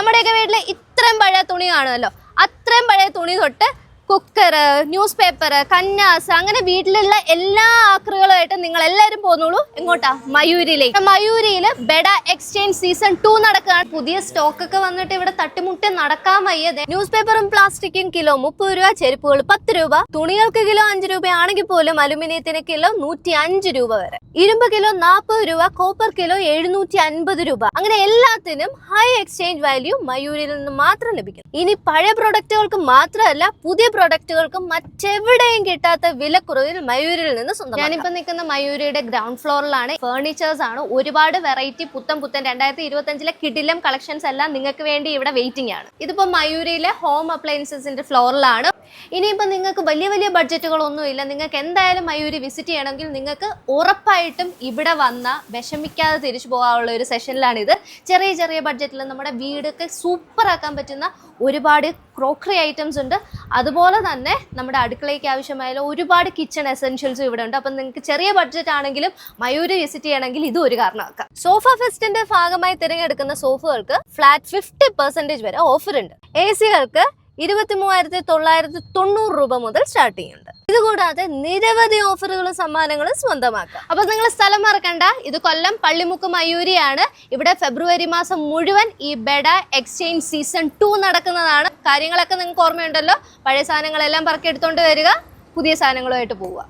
നമ്മുടെയൊക്കെ വീട്ടിൽ ഇത്രയും പഴയ തുണി കാണുമല്ലോ. അത്രയും പഴയ തുണി തൊട്ട് കുക്കർ ന്യൂസ് പേപ്പർ കന്നാസ് അങ്ങനെ വീട്ടിലുള്ള എല്ലാ ആക്രുകളുമായിട്ടും നിങ്ങൾ എല്ലാവരും പോന്നോളൂ. എങ്ങോട്ടാ? മയൂരിയിലേക്ക് മയൂരിയിൽ ബെഡ എക്സ്ചേഞ്ച് സീസൺ ടു നടക്കുകയാണ്. പുതിയ സ്റ്റോക്ക് ഒക്കെ വന്നിട്ട് ഇവിടെ തട്ടിമുട്ടി നടക്കാൻ വയ്യത്. ന്യൂസ് പേപ്പറും പ്ലാസ്റ്റിക്കും കിലോ മുപ്പത് രൂപ ചെരുപ്പുകൾ പത്ത് രൂപ തുണികൾക്ക് കിലോ അഞ്ച് രൂപയാണെങ്കിൽ പോലും അലുമിനിയത്തിന് കിലോ നൂറ്റി അഞ്ച് രൂപ വരെ. ഇരുമ്പ് കിലോ നാൽപ്പത് രൂപ കോപ്പർ കിലോ എഴുന്നൂറ്റി അൻപത് രൂപ. അങ്ങനെ എല്ലാത്തിനും ഹൈ എക്സ്ചേഞ്ച് വാല്യൂ മയൂരിൽ നിന്ന് മാത്രം ലഭിക്കും ഇനി പഴയ പ്രൊഡക്റ്റുകൾക്ക് മാത്രമല്ല പുതിയ പ്രൊഡക്റ്റുകൾക്കും മറ്റെവിടെയും കിട്ടാത്ത വിലക്കുറവിൽ മയൂരിൽ നിന്ന് സ്വന്തം ഞാനിപ്പോ നിൽക്കുന്ന മയൂരിയുടെ ഗ്രൗണ്ട് ഫ്ലോറിലാണ് ഫേർണിച്ചേഴ്സ് ആണ്. ഒരുപാട് വെറൈറ്റി പുത്തൻ പുത്തൻ രണ്ടായിരത്തി ഇരുപത്തഞ്ചിലെ കിടിലം കളക്ഷൻസ് എല്ലാം നിങ്ങൾക്ക് വേണ്ടി ഇവിടെ വെയിറ്റിംഗ് ആണ്. ഇതിപ്പോ മയൂരിയിലെ ഹോം അപ്ലയൻസസിന്റെ ഫ്ലോറിലാണ് ഇനിയിപ്പോൾ നിങ്ങൾക്ക് വലിയ വലിയ ബഡ്ജറ്റുകളൊന്നുമില്ല നിങ്ങൾക്ക് എന്തായാലും മയൂരി വിസിറ്റ് ചെയ്യണമെങ്കിൽ നിങ്ങൾക്ക് ഉറപ്പായിട്ടും ഇവിടെ വന്ന വിഷമിക്കാതെ തിരിച്ചു പോകാനുള്ള ഒരു സെഷനിലാണിത് ചെറിയ ചെറിയ ബഡ്ജറ്റിൽ നമ്മുടെ വീടൊക്കെ സൂപ്പറാക്കാൻ പറ്റുന്ന ഒരുപാട് ക്രോക്കറി ഐറ്റംസ് ഉണ്ട്. അതുപോലെ തന്നെ നമ്മുടെ അടുക്കളയ്ക്ക് ആവശ്യമായ ഒരുപാട് കിച്ചൺ എസെൻഷ്യൽസും ഇവിടെ ഉണ്ട് അപ്പം നിങ്ങൾക്ക് ചെറിയ ബഡ്ജറ്റ് ആണെങ്കിലും മയൂര് വിസിറ്റ് ചെയ്യണമെങ്കിൽ ഇതും ഒരു കാരണമാക്കാം. സോഫ ഫെസ്റ്റിന്റെ ഭാഗമായി തിരഞ്ഞെടുക്കുന്ന സോഫകൾക്ക് ഫ്ലാറ്റ് ഫിഫ്റ്റി പെർസെന്റേജ് വരെ ഓഫർ ഉണ്ട്. എ സികൾക്ക് ഇരുപത്തി മൂവായിരത്തി തൊള്ളായിരത്തി തൊണ്ണൂറ് രൂപ മുതൽ സ്റ്റാർട്ട് ചെയ്യുന്നുണ്ട്. ഇതുകൂടാതെ നിരവധി ഓഫറുകളും സമ്മാനങ്ങളും സ്വന്തമാക്കാം. അപ്പൊ നിങ്ങൾ സ്ഥലം മറക്കണ്ട. ഇത് കൊല്ലം പള്ളിമുക്ക് മയൂരിയാണ്. ഇവിടെ ഫെബ്രുവരി മാസം മുഴുവൻ ഈ ബെഡ എക്സ്ചേഞ്ച് സീസൺ ടു നടക്കുന്നതാണ്. കാര്യങ്ങളൊക്കെ നിങ്ങൾക്ക് ഓർമ്മയുണ്ടല്ലോ? പഴയ സാധനങ്ങളെല്ലാം പറക്കി എടുത്തുകൊണ്ട് വരിക. പുതിയ സാധനങ്ങളുമായിട്ട് പോവുക.